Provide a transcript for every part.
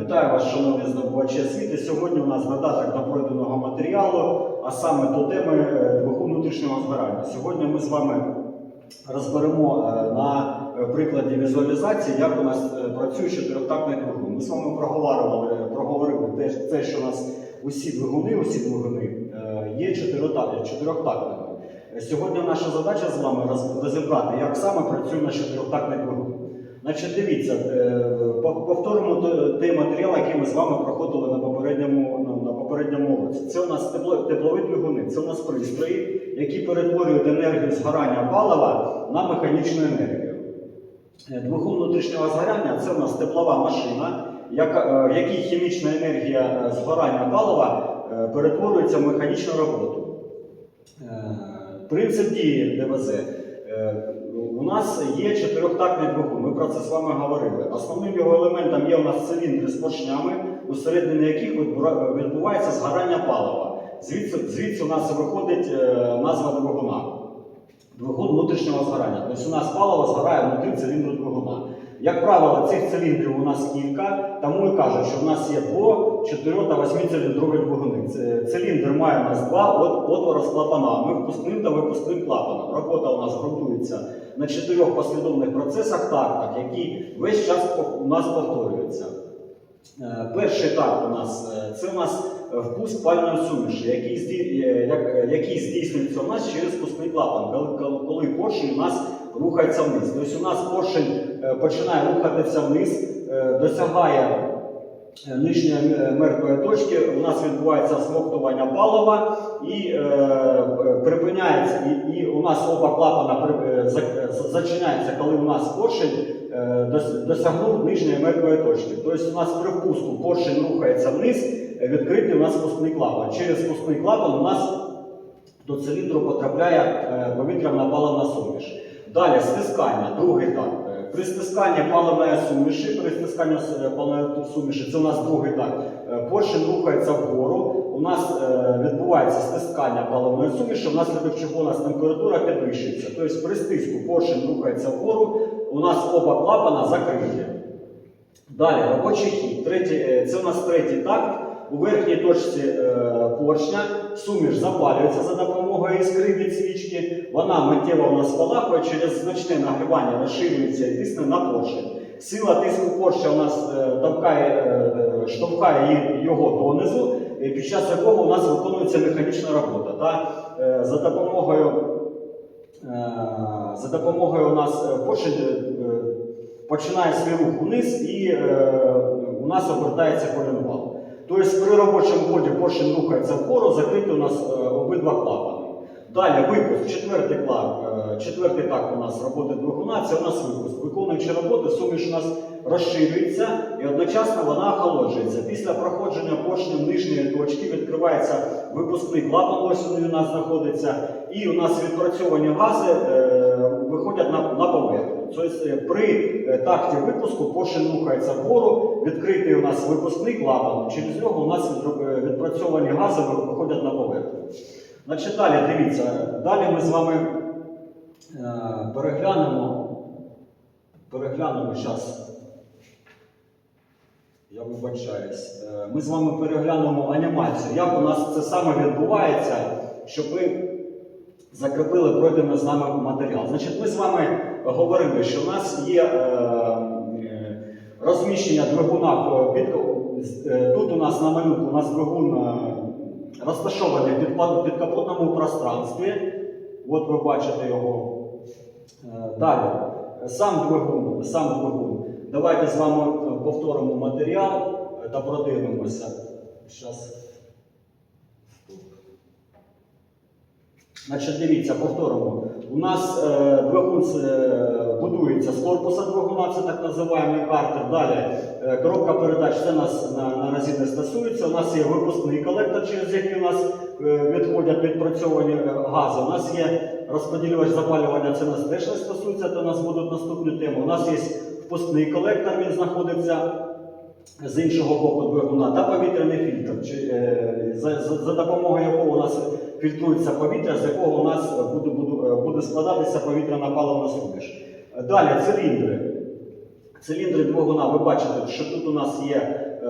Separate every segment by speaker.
Speaker 1: Вітаю вас, шановні здобувачі освіти. Сьогодні у нас додаток до пройденого матеріалу, а саме до теми е, внутрішнього згорання. Сьогодні ми з вами розберемо е, на е, прикладі візуалізації, як у нас працює чотирьохтактний двигун. Ми з вами проговорювали, проговорили те, що у нас усі двигуни, усі двигуни є чотирьохта- чотирьохтактними. Сьогодні наша задача з вами розібрати, як саме працює наш чотирьохтактний двигун. Значить, дивіться, е, повторимо той матеріал, який ми з вами проходили на попередньому, на, на попередньому уроці. Це у нас тепло, теплові двигуни, це у нас пристрої, які перетворюють енергію згорання палива на механічну енергію. Е, Двигун внутрішнього згоряння це у нас теплова машина, яка, е, в якій хімічна енергія згорання палива перетворюється в механічну роботу. Принцип дії ДВЗ. У нас є чотирьохтактний двигун, ми про це з вами говорили. Основним його елементом є у нас циліндри з поршнями, усередині яких відбувається згорання палива. Звідси, звідси у нас виходить е, назва двигуна. Двигун внутрішнього згорання. Тобто у нас паливо згорає внутрі циліндру двигуна. Як правило, цих циліндрів у нас кілька, тому і кажуть, що в нас є дво, 4 та 8 циліндрові двигуни. Циліндр має у нас два отвора з клапанами, впускним та випускним клапаном. Робота у нас ґрунтується на чотирьох послідовних процесах тартах, які весь час у нас повторюються. Е, Перший етап у нас е, це у нас впуск пальної суміші, е, як- який здійснюється у нас через впускний клапан, коли, поршень у нас рухається вниз. Тобто у нас поршень починає рухатися вниз, досягає нижньої мертвої точки, у нас відбувається змоктування палива і припиняється, і, у нас оба клапана при- за- зачиняються, коли у нас поршень досягнув нижньої мертвої точки. Тобто у нас при впуску поршень рухається вниз, е, відкритий у нас спускний клапан. Через спускний клапан у нас до циліндру потрапляє е, повітряна паливна суміш. Далі стискання, другий. Е, При стисканні паливної суміші, при стисканні паливної суміші, це у нас другий. Е, Поршень рухається вгору. У нас е, відбувається стискання паливної суміші, внаслідок чого у нас температура підвищується. Тобто при стиску поршень рухається вгору, у нас оба клапана закриті. Далі робочий хід. Третій, е, це у нас третій такт. У верхній точці е, поршня суміш запалюється за допомогою іскри від свічки. Вона миттєво у нас спалахує, через значне нагрівання розширюється і тисне на поршень. Сила тиску поршня у нас штовхає його донизу, під час якого у нас виконується механічна робота. Та, е, за допомогою Е, За допомогою у нас е, е, починає свій рух вниз і е, у нас обертається коленвал. Тобто при робочому ході поршень рухається вгору, закриті у нас е, обидва клапани. Далі випуск, четвертий клап, е, четвертий такт у нас роботи двигуна, це у нас випуск. Виконуючи роботи, суміш у нас розширюється і одночасно вона охолоджується. Після проходження поршнем нижньої точки відкривається випускний клапан, ось він у нас знаходиться, і у нас відпрацьовані гази е, виходять на, на поверхню. Тобто е, при такті випуску поршень рухається вгору, відкритий у нас випускний клапан, через нього у нас відпрацьовані гази виходять на поверхню. Значить, далі дивіться, далі ми з вами е, переглянемо, переглянемо зараз. Я вибачаюсь. Е, Ми з вами переглянемо анімацію, як у нас це саме відбувається, щоб ви закріпили пройдений з нами матеріал. Значить, ми з вами говорили, що в нас є е, розміщення двигуна під, тут у нас на малюнку у нас двигун розташований в підкапотному пространстві. От ви бачите його. Е, Далі, сам двигун, сам двигун. Давайте з вами е, повторимо матеріал та продивимося. Щас. Значить, дивіться, повторимо. У нас е, двигун будується з корпуса двигуна, це так називаємо картер. Далі е, коробка передач це нас на, наразі не стосується. У нас є випускний колектор, через який у нас е, відходять відпрацьовані е, гази. У нас є розподілювач запалювання, це нас теж не стосується, то у нас будуть наступні теми. У нас є впускний колектор, він знаходиться з іншого боку двигуна та повітряний фільтр, чи, за, за, за допомогою якого у нас фільтрується повітря, з якого у нас буде, буде, буде складатися повітряна паливна суміш. Далі циліндри. Циліндри двигуна, ви бачите, що тут у нас є е,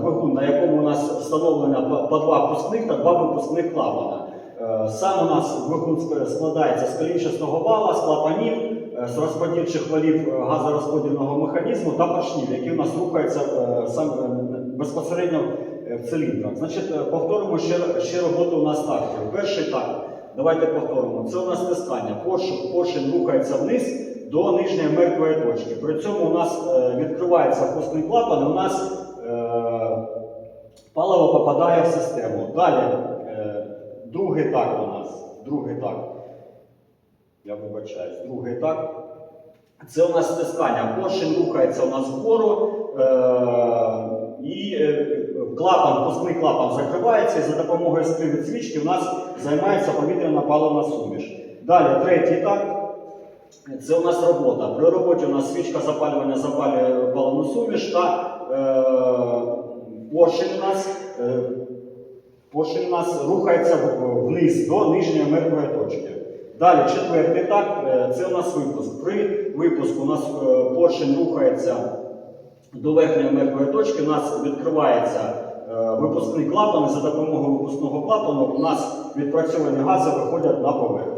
Speaker 1: двигун, на якому у нас встановлено по, два впускних та два випускних клапана. Е, сам у нас двигун складається з колінчастого вала, з клапанів, е, з розподільчих валів е, газорозподільного механізму та поршнів, які у нас рухаються е, сам, е, безпосередньо е, в циліндрах. Значить, повторимо ще, ще роботу у нас так. Перший так. Давайте повторимо. Це у нас стискання. Поршень, поршень рухається вниз до нижньої мертвої точки. При цьому у нас е, відкривається впускний клапан, у нас е, паливо попадає в систему. Далі, е, другий так у нас. Другий так. Я вибачаюсь, другий так. Це у нас стискання. Поршень рухається у нас вгору. І клапан, впускний клапан закривається, і за допомогою скриви свічки у нас займається повітряна паливна суміш. Далі, третій так. Це у нас робота. При роботі у нас свічка запалювання запалює паливну суміш та е, поршень у нас, е, поршень у нас рухається вниз до нижньої мертвої точки. Далі, четвертий так, е, це у нас випуск. При випуску у нас е, поршень рухається до верхньої мертвої точки, у нас відкривається е, випускний клапан, і за допомогою випускного клапану у нас відпрацьовані гази виходять на поверхню.